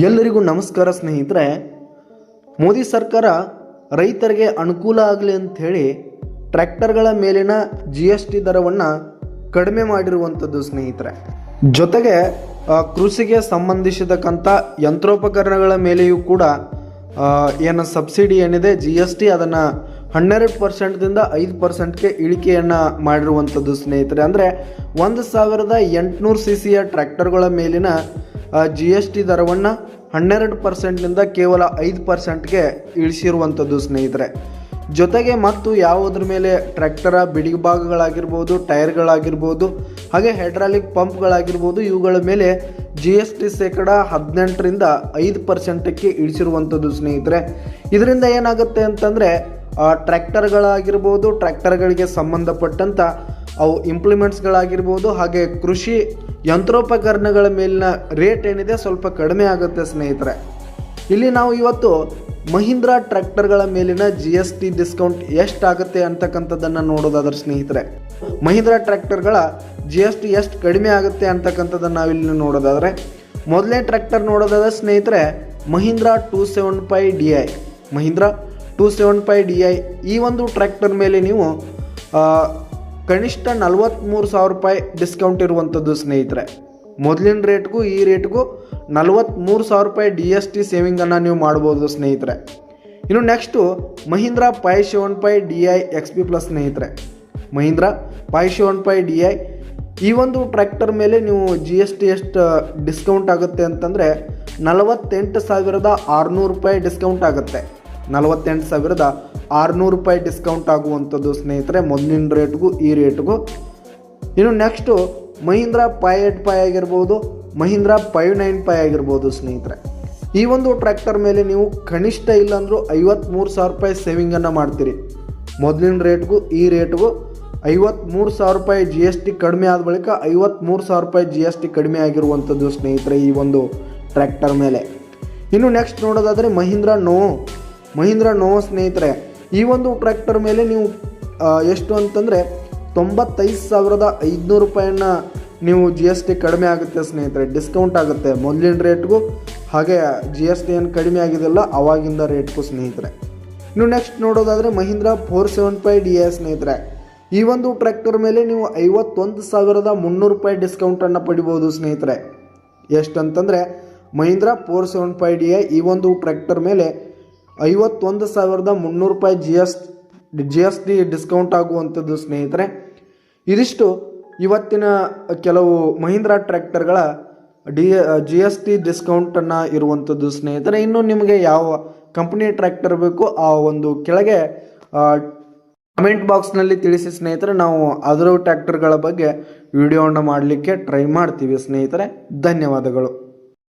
ಎಲ್ಲರಿಗೂ ನಮಸ್ಕಾರ ಸ್ನೇಹಿತರೆ. ಮೋದಿ ಸರ್ಕಾರ ರೈತರಿಗೆ ಅನುಕೂಲ ಆಗಲಿ ಅಂಥೇಳಿ ಟ್ರ್ಯಾಕ್ಟರ್ಗಳ ಮೇಲಿನ ಜಿ ಎಸ್ ಟಿ ದರವನ್ನು ಕಡಿಮೆ ಮಾಡಿರುವಂಥದ್ದು ಸ್ನೇಹಿತರೆ. ಜೊತೆಗೆ ಕೃಷಿಗೆ ಸಂಬಂಧಿಸಿದಕ್ಕಂಥ ಯಂತ್ರೋಪಕರಣಗಳ ಮೇಲೆಯೂ ಕೂಡ ಏನು ಸಬ್ಸಿಡಿ ಏನಿದೆ ಜಿ ಎಸ್ ಟಿ ಅದನ್ನು ಹನ್ನೆರಡು ಪರ್ಸೆಂಟ್ದಿಂದ ಐದು ಪರ್ಸೆಂಟ್ಗೆ ಇಳಿಕೆಯನ್ನು ಮಾಡಿರುವಂಥದ್ದು ಸ್ನೇಹಿತರೆ. ಅಂದರೆ ಒಂದು ಸಾವಿರದ ಎಂಟುನೂರು ಸಿ ಸಿಯ ಟ್ರ್ಯಾಕ್ಟರ್ಗಳ ಮೇಲಿನ ಜಿ ಎಸ್ ಟಿ ದರವನ್ನು ಹನ್ನೆರಡು ಪರ್ಸೆಂಟ್ನಿಂದ ಕೇವಲ ಐದು ಪರ್ಸೆಂಟ್ಗೆ ಇಳಿಸಿರುವಂಥದ್ದು ಸ್ನೇಹಿತರೆ. ಜೊತೆಗೆ ಮತ್ತು ಯಾವುದ್ರ ಮೇಲೆ ಟ್ರ್ಯಾಕ್ಟರ ಬಿಡಿ ಭಾಗಗಳಾಗಿರ್ಬೋದು, ಟೈರ್ಗಳಾಗಿರ್ಬೋದು, ಹಾಗೆ ಹೈಡ್ರಾಲಿಕ್ ಪಂಪ್ಗಳಾಗಿರ್ಬೋದು, ಇವುಗಳ ಮೇಲೆ ಜಿ ಎಸ್ ಟಿ ಶೇಕಡ ಹದಿನೆಂಟರಿಂದ ಐದು ಪರ್ಸೆಂಟಕ್ಕೆ ಇಳಿಸಿರುವಂಥದ್ದು ಸ್ನೇಹಿತರೆ. ಇದರಿಂದ ಏನಾಗುತ್ತೆ ಅಂತಂದರೆ ಟ್ರ್ಯಾಕ್ಟರ್ಗಳಾಗಿರ್ಬೋದು, ಟ್ರ್ಯಾಕ್ಟರ್ಗಳಿಗೆ ಸಂಬಂಧಪಟ್ಟಂಥ ಅವು ಇಂಪ್ಲಿಮೆಂಟ್ಸ್ಗಳಾಗಿರ್ಬೋದು ಹಾಗೆ ಕೃಷಿ ಯಂತ್ರೋಪಕರಣಗಳ ಮೇಲಿನ ರೇಟ್ ಏನಿದೆ ಸ್ವಲ್ಪ ಕಡಿಮೆ ಆಗುತ್ತೆ ಸ್ನೇಹಿತರೆ. ಇಲ್ಲಿ ನಾವು ಇವತ್ತು ಮಹೀಂದ್ರಾ ಟ್ರ್ಯಾಕ್ಟರ್ಗಳ ಮೇಲಿನ ಜಿ ಎಸ್ ಟಿ ಡಿಸ್ಕೌಂಟ್ ಎಷ್ಟಾಗುತ್ತೆ ಅಂತಕ್ಕಂಥದ್ದನ್ನು ನೋಡೋದಾದ್ರೆ ಸ್ನೇಹಿತರೆ. ಮಹೀಂದ್ರಾ ಟ್ರ್ಯಾಕ್ಟರ್ಗಳ ಜಿ ಎಸ್ ಟಿ ಎಷ್ಟು ಕಡಿಮೆ ಆಗುತ್ತೆ ಅಂತಕ್ಕಂಥದ್ದನ್ನು ನಾವಿಲ್ಲಿ ನೋಡೋದಾದರೆ, ಮೊದಲನೇ ಟ್ರ್ಯಾಕ್ಟರ್ ನೋಡೋದಾದ್ರೆ ಸ್ನೇಹಿತರೆ, Mahindra two seven five D I Mahindra two seven five D I ಈ ಒಂದು ಟ್ರ್ಯಾಕ್ಟರ್ ಮೇಲೆ ನೀವು ಕನಿಷ್ಠ ನಲ್ವತ್ತ್ಮೂರು ಸಾವಿರ ರೂಪಾಯಿ ಡಿಸ್ಕೌಂಟ್ ಇರುವಂಥದ್ದು ಸ್ನೇಹಿತರೆ. ಮೊದಲಿನ ರೇಟ್ಗೂ ಈ ರೇಟ್ಗೂ ನಲವತ್ತ್ಮೂರು ಸಾವಿರ ರೂಪಾಯಿ ಡಿ ಎಸ್ ಟಿ ಸೇವಿಂಗನ್ನು ನೀವು ಮಾಡ್ಬೋದು ಸ್ನೇಹಿತರೆ. ಇನ್ನು next Mahindra five seven five D I X P plus ಸ್ನೇಹಿತರೆ. Mahindra five seven five D I ಈ ಒಂದು ಟ್ರ್ಯಾಕ್ಟರ್ ಮೇಲೆ ನೀವು ಜಿ ಎಸ್ ಟಿ ಎಷ್ಟು ಡಿಸ್ಕೌಂಟ್ ಆಗುತ್ತೆ ಅಂತಂದರೆ ನಲವತ್ತೆಂಟು ಸಾವಿರದ ಆರುನೂರು ರೂಪಾಯಿ ಡಿಸ್ಕೌಂಟ್ ಆಗುತ್ತೆ. ನಲವತ್ತೆಂಟು ಸಾವಿರದ ಆರುನೂರು ರೂಪಾಯಿ ಡಿಸ್ಕೌಂಟ್ ಆಗುವಂಥದ್ದು ಸ್ನೇಹಿತರೆ, ಮೊದಲಿನ ರೇಟ್ಗೂ ಈ ರೇಟ್ಗೂ. ಇನ್ನು next Mahindra five eight five ಆಗಿರ್ಬೋದು, ಮಹೀಂದ್ರ ಫೈವ್ ನೈನ್ ಪೈ ಆಗಿರ್ಬೋದು ಸ್ನೇಹಿತರೆ. ಈ ಒಂದು ಟ್ರ್ಯಾಕ್ಟರ್ ಮೇಲೆ ನೀವು ಕನಿಷ್ಠ ಇಲ್ಲಾಂದರೂ ಐವತ್ತ್ಮೂರು ಸಾವಿರ ರೂಪಾಯಿ ಸೇವಿಂಗನ್ನು ಮಾಡ್ತೀರಿ. ಮೊದಲಿನ ರೇಟ್ಗೂ ಈ ರೇಟ್ಗೂ ಐವತ್ತ್ಮೂರು ಸಾವಿರ ರೂಪಾಯಿ ಜಿ ಎಸ್ ಟಿ ಕಡಿಮೆ ಆದ ಬಳಿಕ ಐವತ್ತ್ಮೂರು ಸಾವಿರ ರೂಪಾಯಿ ಜಿ ಎಸ್ ಟಿ ಕಡಿಮೆ ಆಗಿರುವಂಥದ್ದು ಸ್ನೇಹಿತರೆ ಈ ಒಂದು ಟ್ರ್ಯಾಕ್ಟರ್ ಮೇಲೆ. ಇನ್ನು ನೆಕ್ಸ್ಟ್ ನೋಡೋದಾದರೆ ಮಹೀಂದ್ರ ನೋ ಮಹೀಂದ್ರಾ ನೋ ಸ್ನೇಹಿತರೆ, ಈ ಒಂದು ಟ್ರ್ಯಾಕ್ಟರ್ ಮೇಲೆ ನೀವು ಎಷ್ಟು ಅಂತಂದರೆ ತೊಂಬತ್ತೈದು ಸಾವಿರದ ಐದುನೂರು ರೂಪಾಯಿನ ನೀವು ಜಿ ಎಸ್ ಟಿ ಕಡಿಮೆ ಆಗುತ್ತೆ ಸ್ನೇಹಿತರೆ ಡಿಸ್ಕೌಂಟ್ ಆಗುತ್ತೆ ಮೊದಲಿನ ರೇಟ್ಗೂ ಹಾಗೆ ಜಿ ಎಸ್ ಟಿ ಏನು ಕಡಿಮೆ ಆಗಿದೆಲ್ಲ ಅವಾಗಿಂದ ರೇಟ್ಗೂ ಸ್ನೇಹಿತರೆ. ಇನ್ನು ನೆಕ್ಸ್ಟ್ ನೋಡೋದಾದರೆ Mahindra four seven five D A ಸ್ನೇಹಿತರೆ, ಈ ಒಂದು ಟ್ರ್ಯಾಕ್ಟರ್ ಮೇಲೆ ನೀವು ಐವತ್ತೊಂದು ಸಾವಿರದ ಮುನ್ನೂರು ರೂಪಾಯಿ ಡಿಸ್ಕೌಂಟನ್ನು ಪಡಿಬೋದು ಸ್ನೇಹಿತರೆ. ಎಷ್ಟಂತಂದರೆ Mahindra four seven five D A ಈ ಒಂದು ಟ್ರ್ಯಾಕ್ಟರ್ ಮೇಲೆ ಐವತ್ತೊಂದು ಸಾವಿರದ ಮುನ್ನೂರು ರೂಪಾಯಿ G S G S T discount ಆಗುವಂಥದ್ದು ಸ್ನೇಹಿತರೆ. ಇದಿಷ್ಟು ಇವತ್ತಿನ ಕೆಲವು ಮಹೀಂದ್ರಾ ಟ್ರ್ಯಾಕ್ಟರ್ಗಳ ಡಿ ಜಿ ಎಸ್ ಟಿ ಡಿಸ್ಕೌಂಟನ್ನು ಇರುವಂಥದ್ದು ಸ್ನೇಹಿತರೆ. ಇನ್ನು ನಿಮಗೆ ಯಾವ ಕಂಪ್ನಿ ಟ್ರ್ಯಾಕ್ಟರ್ ಬೇಕು ಆ ಒಂದು ಕೆಳಗೆ ಕಮೆಂಟ್ ಬಾಕ್ಸ್ನಲ್ಲಿ ತಿಳಿಸಿ ಸ್ನೇಹಿತರೆ. ನಾವು ಅದರ ಟ್ರ್ಯಾಕ್ಟರ್ಗಳ ಬಗ್ಗೆ ವಿಡಿಯೋವನ್ನು ಮಾಡಲಿಕ್ಕೆ ಟ್ರೈ ಮಾಡ್ತೀವಿ ಸ್ನೇಹಿತರೆ. ಧನ್ಯವಾದಗಳು.